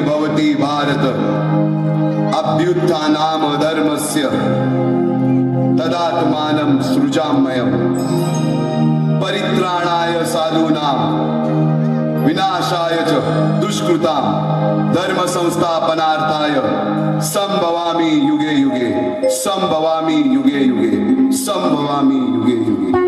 भवति भारत। अभ्युत्थानाम धर्मस्य। तदात्मानं सृजामयम् परित्राणाय साधूनां विनाशाय च दुष्कृतां धर्मसंस्थापनार्थाय सम्भवामि संभवामि युगे युगे। सम्भवामि युगे युगे। संभवामि युगे युगे।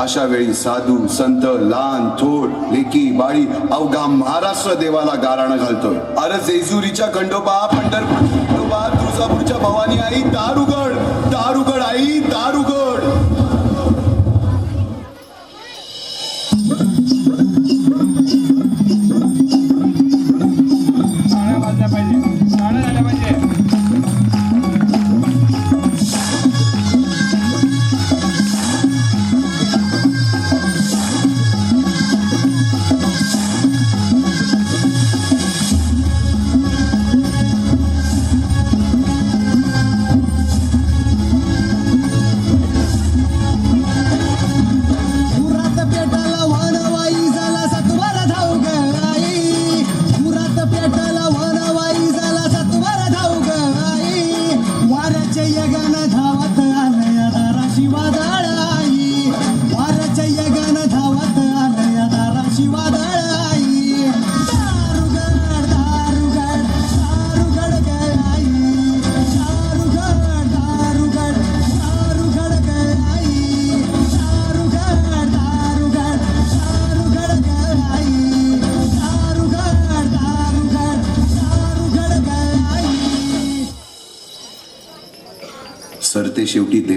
अशा वेळी साधू संत लहान थोड लेकी बाळी अवघा महाराष्ट्र देवाला गाराणं घालतोय. अरे जेजुरीच्या खंडोबा पंढरपूर खंडोबा तुळजापूरच्या भवानी आई दारुगड दारुगड आई दारुगड. यगान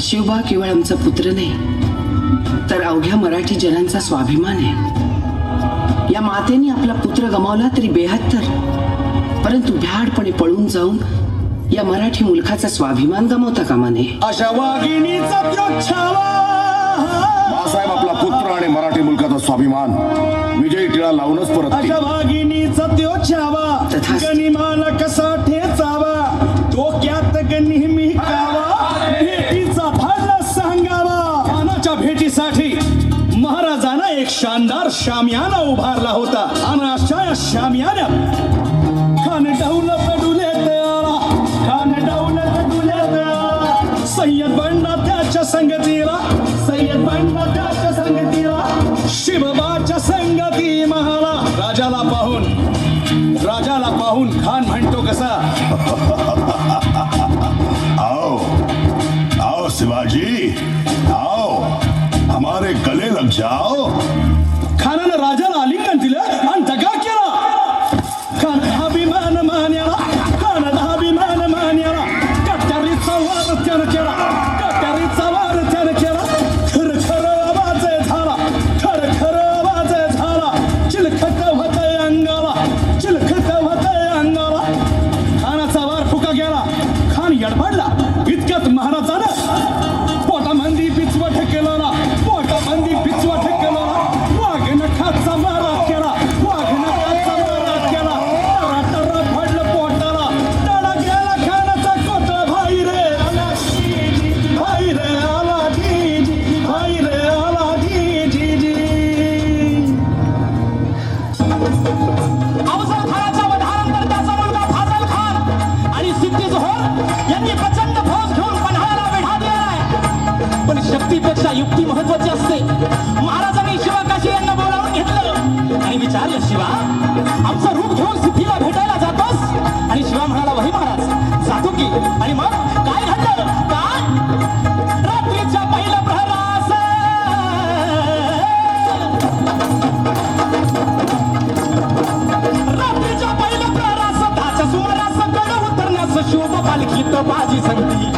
शिवबा केवळ आमचा पुत्र नाही तर अवघ्या मराठी जनांचा स्वाभिमान आहे. या मातेने आपला पुत्र गमावला तरी बेहत्तर परंतु भ्याडपणे पळून जाऊन या मराठी मुलखाचा स्वाभिमान गमावता कामा नये. अशा आपला पुत्र आणि मराठी मुलखाचा स्वाभिमान विजयी टिळा लावूनच परत अशा महाराजानं एक शानदार शामियाना उभारला होता. आणि अशा या शामियान्यात खान डाऊला पालखीत बाजी संगती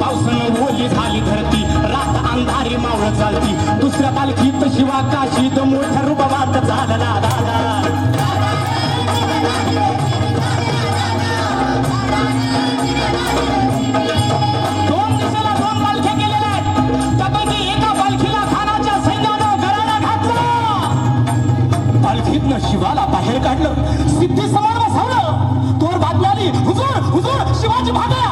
पावसानं ओली झाली धरती. रात अंधारी मावळ चालती. दुसऱ्या पालखीत शिवा 말씀하지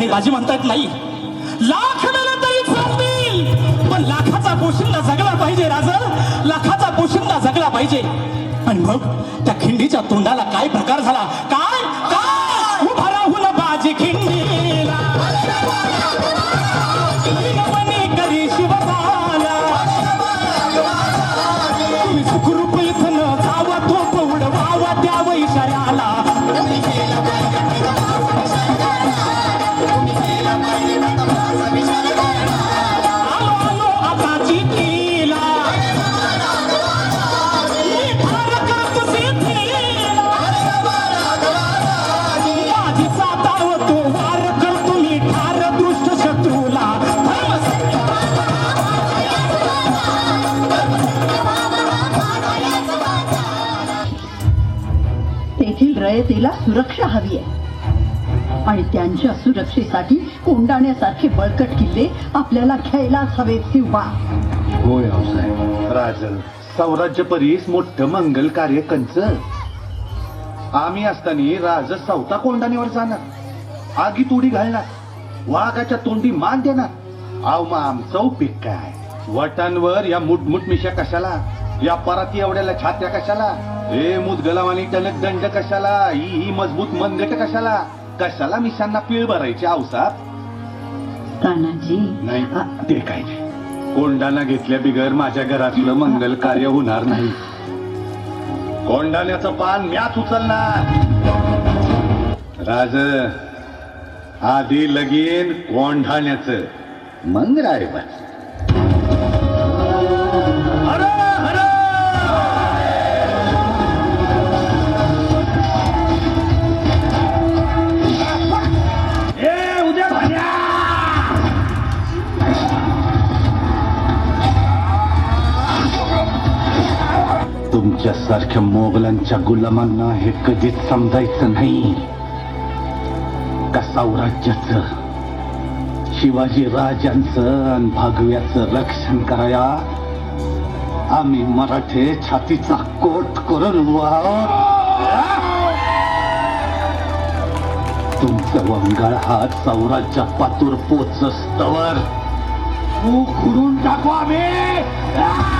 आणि बाजी म्हणतात नाही लाख मेलं तरी चालतील पण लाखाचा पोशिंदा जगला पाहिजे राजा. लाखाचा पोशिंदा जगला पाहिजे. आणि मग त्या खिंडीच्या तोंडाला काय प्रकार झाला? काय राजाराणीला सुरक्षा हवी आहे. आणि त्यांच्या सुरक्षेसाठी कोंडाण्यासारखे बळकट किल्ले आपल्याला घ्यायलाच हवेत शिवबा होय राजन राज सौराज्य परीस मोठं मंगल कार्य कंच. आम्ही असताना राज सावता कोंडाणीवर जाणार. आगी तुडी घालणार. वाघाच्या तोंडी मान देणार. आव मग आमचं उपीक काय? वटांवर या मुठमुठ मिशा कशाला? या पराती एवढ्याला छात्या कशाला? हे मुदगलावानी टणक दंड कशाला? ही ही मजबूत मनगट कशाला? कशाला मिशांना पीळ भरायची अवसात? तानाजी नाही ते काय? नाही कोंडाना घेतल्या बिगर माझ्या घरातलं मंगल कार्य होणार नाही. कोंडाण्याचं पान म्याच उचलणार. राज आधी लगीन कोंढाण्याचं. मग रायबाच. तुमच्यासारख्या मोगलांच्या गुलामांना हे कधीच समजायचं नाही. का साम्राज्याचं शिवाजी राजांचं आणि भागव्याचं रक्षण कराया? आम्ही मराठे छातीचा कोट करून तुमचं वंगाळ हात सौराज्या पातूर पोचस्तवर. खुडून टाकू आम्ही.